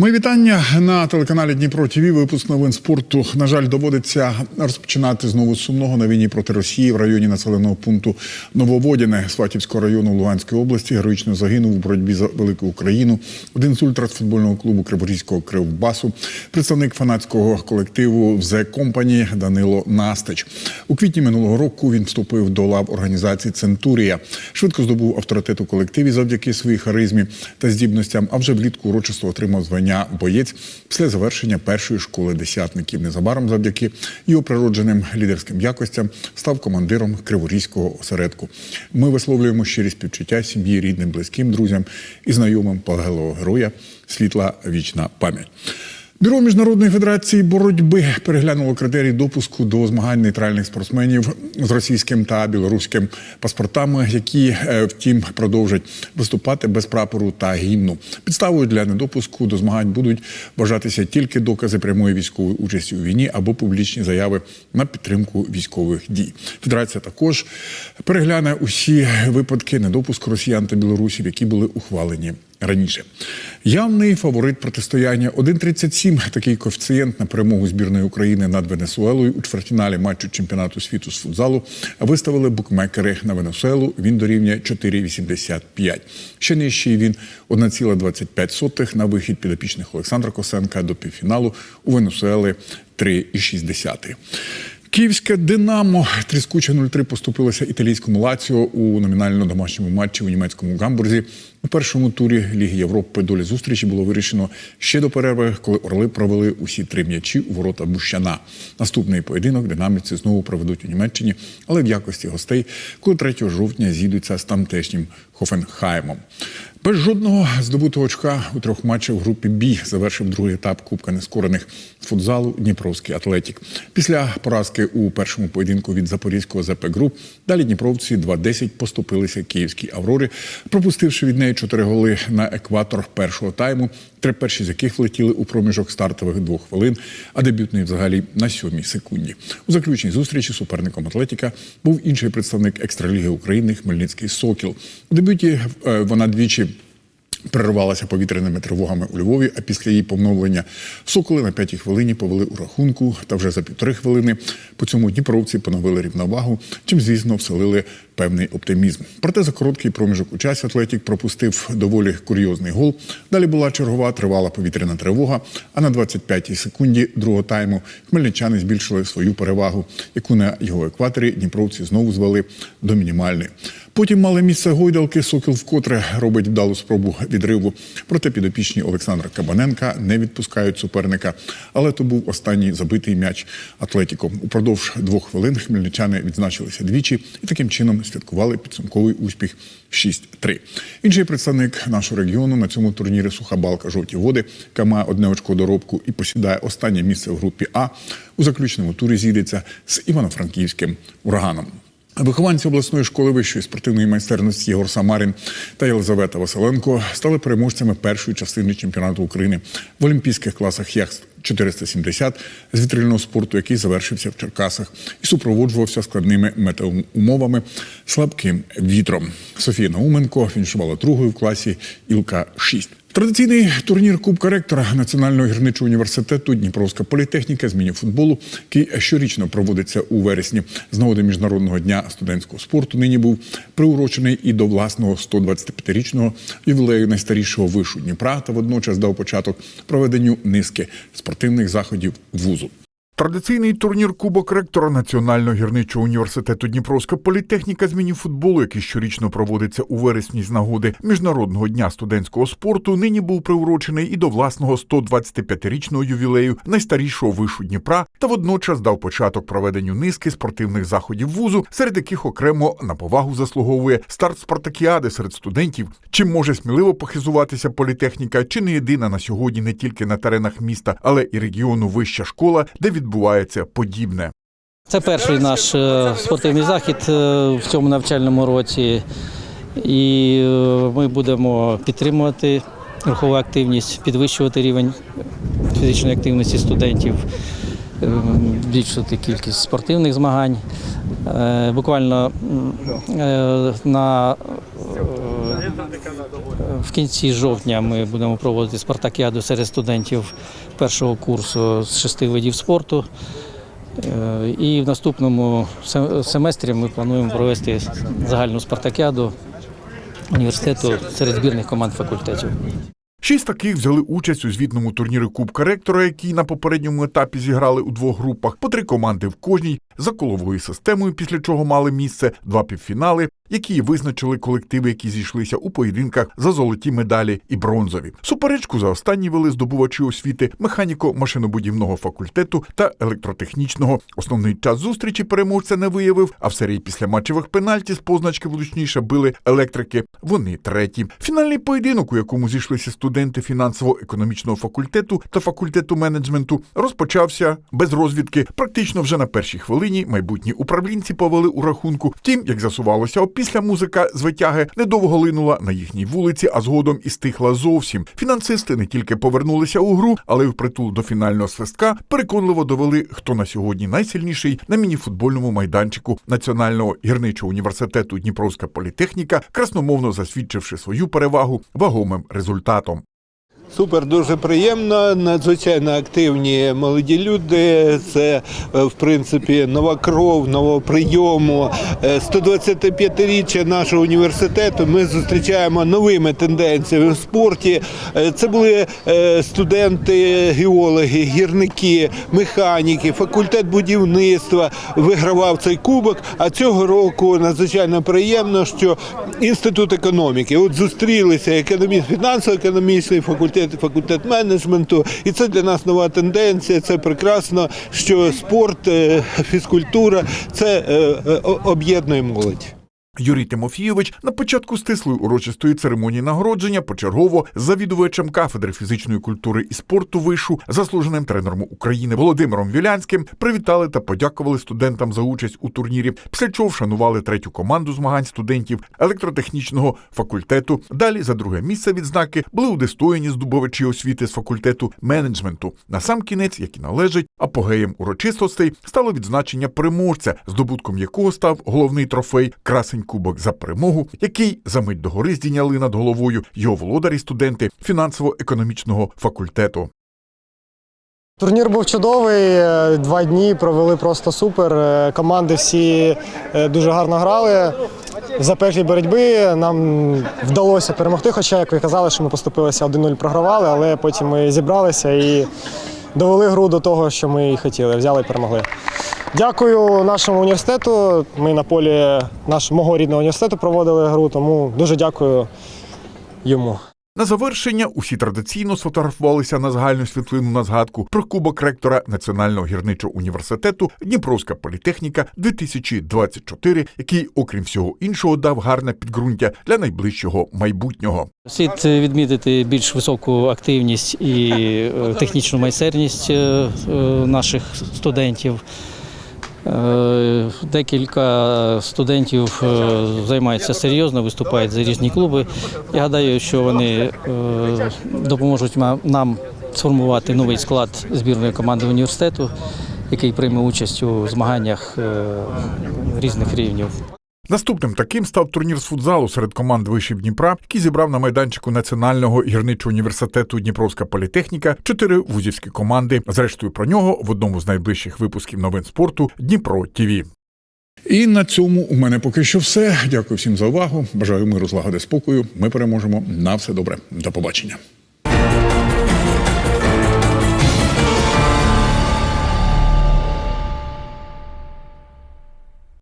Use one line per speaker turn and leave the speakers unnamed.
Мої вітання на телеканалі Дніпро ТВ. Випуск новин спорту. На жаль, доводиться розпочинати знову сумного на війні проти Росії в районі населеного пункту Нововодяне Сватівського району Луганської області. Героїчно загинув у боротьбі за велику Україну. Один з ультрас футбольного клубу Криворізького Кривбасу, представник фанатського колективу «The Company» Данило Настич. У квітні минулого року він вступив до лав організації Центурія. Швидко здобув авторитет у колективі завдяки своїй харизмі та здібностям. А вже влітку урочисто отримав звання боєць після завершення першої школи десятників. Незабаром, завдяки його природженим лідерським якостям, став командиром Криворізького осередку. Ми висловлюємо щирі співчуття сім'ї, рідним, близьким, друзям і знайомим полеглого героя. Світла вічна пам'ять. Бюро міжнародної федерації боротьби переглянуло критерії допуску до змагань нейтральних спортсменів з російським та білоруським паспортами, які е, втім продовжать виступати без прапору та гімну. Підставою для недопуску до змагань будуть вважатися тільки докази прямої військової участі у війні або публічні заяви на підтримку військових дій. Федерація також перегляне усі випадки недопуску росіян та білорусів, які були ухвалені раніше. Явний фаворит протистояння 1,37 – такий коефіцієнт на перемогу збірної України над Венесуелою у чвертьфіналі матчу чемпіонату світу з футзалу виставили букмекери на Венесуелу. Він дорівнює 4,85. Ще нижчий він 1,25 на вихід підопічних Олександра Косенка до півфіналу у Венесуели 3,60. Київське Динамо тріскуче 0-3 поступилося італійському Лаціо у номінально домашньому матчі у німецькому гамбурзі. У першому турі Ліги Європи долі зустрічі було вирішено ще до перерви, коли орли провели усі три м'ячі у ворота Бущана. Наступний поєдинок динамівці знову проведуть у Німеччині, але в якості гостей, коли 3 жовтня зійдуться з тамтешнім Хофенхаймом. Без жодного здобутого очка у трьох матчах в групі Бі завершив другий етап Кубка нескорених з футзалу Дніпровський Атлетік. Після поразки у першому поєдинку від Запорізького ЗП Груп далі Дніпровці 2-10 поступилися київській Аврорі, пропустивши від неї чотири голи на екватор першого тайму, три перші з яких влетіли у проміжок стартових двох хвилин, а дебютний взагалі на сьомій секунді. У заключній зустрічі суперником Атлетіка був інший представник екстраліги України Хмельницький Сокіл. У дебюті е, вона двічі перервалася повітряними тривогами у Львові, а після її поновлення соколи на п'ятій хвилині повели у рахунку. Та вже за півтори хвилини по цьому дніпровці поновили рівновагу, чим, звісно, вселили певний оптимізм. Проте за короткий проміжок у часі Атлетік пропустив доволі курйозний гол. Далі була чергова тривала повітряна тривога. А на 25-й секунді другого тайму хмельничани збільшили свою перевагу, яку на його екваторі дніпровці знову звели до мінімальної. Потім мали місце гойдалки. Сокіл вкотре робить вдалу спробу відриву. Проте підопічні Олександра Кабаненка не відпускають суперника. Але то був останній забитий м'яч Атлетіком. Упродовж двох хвилин хмельничани відзначилися двічі і таким чином святкували підсумковий успіх 6-3. Інший представник нашого регіону на цьому турнірі суха балка жовті води, яка має одне очко доробку і посідає останнє місце в групі А. У заключному турі зійдеться з Івано-Франківським ураганом. Вихованці обласної школи вищої спортивної майстерності Єгор Самарин та Єлизавета Василенко стали переможцями першої частини чемпіонату України в олімпійських класах яхт 470 з вітрильного спорту, який завершився в Черкасах і супроводжувався складними метеоумовами, слабким вітром. Софія Науменко фінішувала другою в класі Ілка 6 Традиційний турнір Кубка ректора Національного гірничого університету Дніпровська політехніка з міні-футболу, який щорічно проводиться у вересні з нагоди міжнародного дня студентського спорту. Нині був приурочений і до власного 125-річного ювілею найстарішого вишу Дніпра та водночас дав початок проведенню низки спортивних заходів вузу. Традиційний турнір Кубок ректора Національного гірничого університету Дніпровська політехніка з міні-футболу, який щорічно проводиться у вересні з нагоди міжнародного дня студентського спорту, нині був приурочений і до власного 125-річного ювілею найстарішого вишу Дніпра та водночас дав початок проведенню низки спортивних заходів вузу, серед яких окремо на повагу заслуговує старт спартакіади серед студентів. Чим може сміливо похизуватися політехніка, чи не єдина на сьогодні не тільки на теренах міста, але і регіону вища школа, де відбувається подібне.
Це перший наш е, спортивний захід е, в цьому навчальному році, і е, ми будемо підтримувати рухову активність, підвищувати рівень фізичної активності студентів, збільшувати кількість спортивних змагань. Буквально на В кінці жовтня ми будемо проводити спартакіаду серед студентів першого курсу з шести видів спорту. Е, І в наступному семестрі ми плануємо провести загальну спартакіаду університету серед збірних команд факультетів.
Шість таких взяли участь у звітному турнірі Кубка ректора, який на попередньому етапі зіграли у двох групах, по три команди в кожній за коловою системою, після чого мали місце два півфінали, які визначили колективи, які зійшлися у поєдинках за золоті медалі і бронзові. Суперечку за останні вели здобувачі освіти механіко-машинобудівного факультету та електротехнічного. Основний час зустрічі переможця не виявив, а в серії після матчевих пенальті з позначки влучніше били електрики. Вони треті. Фінальний поєдинок, у якому зійшлися студенти фінансово-економічного факультету та факультету менеджменту, розпочався без розвідки. Практично вже на першій хвилині майбутні управлінці повели у рахунку. Втім, як з'ясувалося, опісля музика з витяги недовго линула на їхній вулиці, а згодом і стихла зовсім. Фінансисти не тільки повернулися у гру, але й впритул до фінального свистка переконливо довели, хто на сьогодні найсильніший на мініфутбольному майданчику Національного гірничого університету Дніпровська політехніка, красномовно засвідчивши свою перевагу вагомим результатом.
Супер, дуже приємно. Надзвичайно активні молоді люди. Це е, в принципі нова кров, нового прийому. Е, 125-річчя нашого університету. Ми зустрічаємо новими тенденціями в спорті. Е, Це були е, студенти, геологи, гірники, механіки, факультет будівництва вигравав цей кубок. А цього року надзвичайно приємно, що інститут економіки. От зустрілися економіст, фінансово-економічний факультет, факультет менеджменту, і це для нас нова тенденція. Це прекрасно, що спорт, е, фізкультура це е, е, об'єднує молодь.
Юрій Тимофійович на початку стислої урочистої церемонії нагородження почергово завідувачем кафедри фізичної культури і спорту вишу, заслуженим тренером України Володимиром Вілянським привітали та подякували студентам за участь у турнірі. Після чого вшанували третю команду змагань студентів електротехнічного факультету. Далі за друге місце відзнаки були удостоєні здобувачі освіти з факультету менеджменту. На сам кінець, який належить апогеєм урочистостей, стало відзначення переможця, здобутком якого став головний трофей красень кубок за перемогу, який за мить до гори здійняли над головою його володарі студенти фінансово-економічного факультету.
Турнір був чудовий. е, Два дні провели просто супер. Е, Команди всі е, дуже гарно грали. В запеклій боротьби нам вдалося перемогти. Хоча, як ви казали, що ми поступилися 1-0 програвали, але потім ми зібралися і довели гру до того, що ми і хотіли. Взяли і перемогли. Дякую нашому університету. Ми на полі нашого мого рідного університету проводили гру, тому дуже дякую йому.
На завершення усі традиційно сфотографувалися на загальну світлину на згадку про кубок ректора Національного гірничого університету Дніпровська політехніка 2024, який, окрім всього іншого, дав гарне підґрунтя для найближчого майбутнього.
Слід відмітити більш високу активність і е, технічну майстерність е, е, наших студентів. Е, Декілька студентів е, займаються серйозно, виступають за різні клуби. Я гадаю, що вони е, допоможуть нам сформувати новий склад збірної команди університету, який прийме участь у змаганнях різних рівнів.
Наступним таким став турнір з футзалу серед команд вишів Дніпра, який зібрав на майданчику Національного гірничого університету Дніпровська політехніка чотири вузівські команди. Зрештою про нього в одному з найближчих випусків новин спорту Дніпро ТІВІ. І на цьому у мене поки що все. Дякую всім за увагу. Бажаю миру, злагоди, спокою. Ми переможемо. На все добре. До побачення.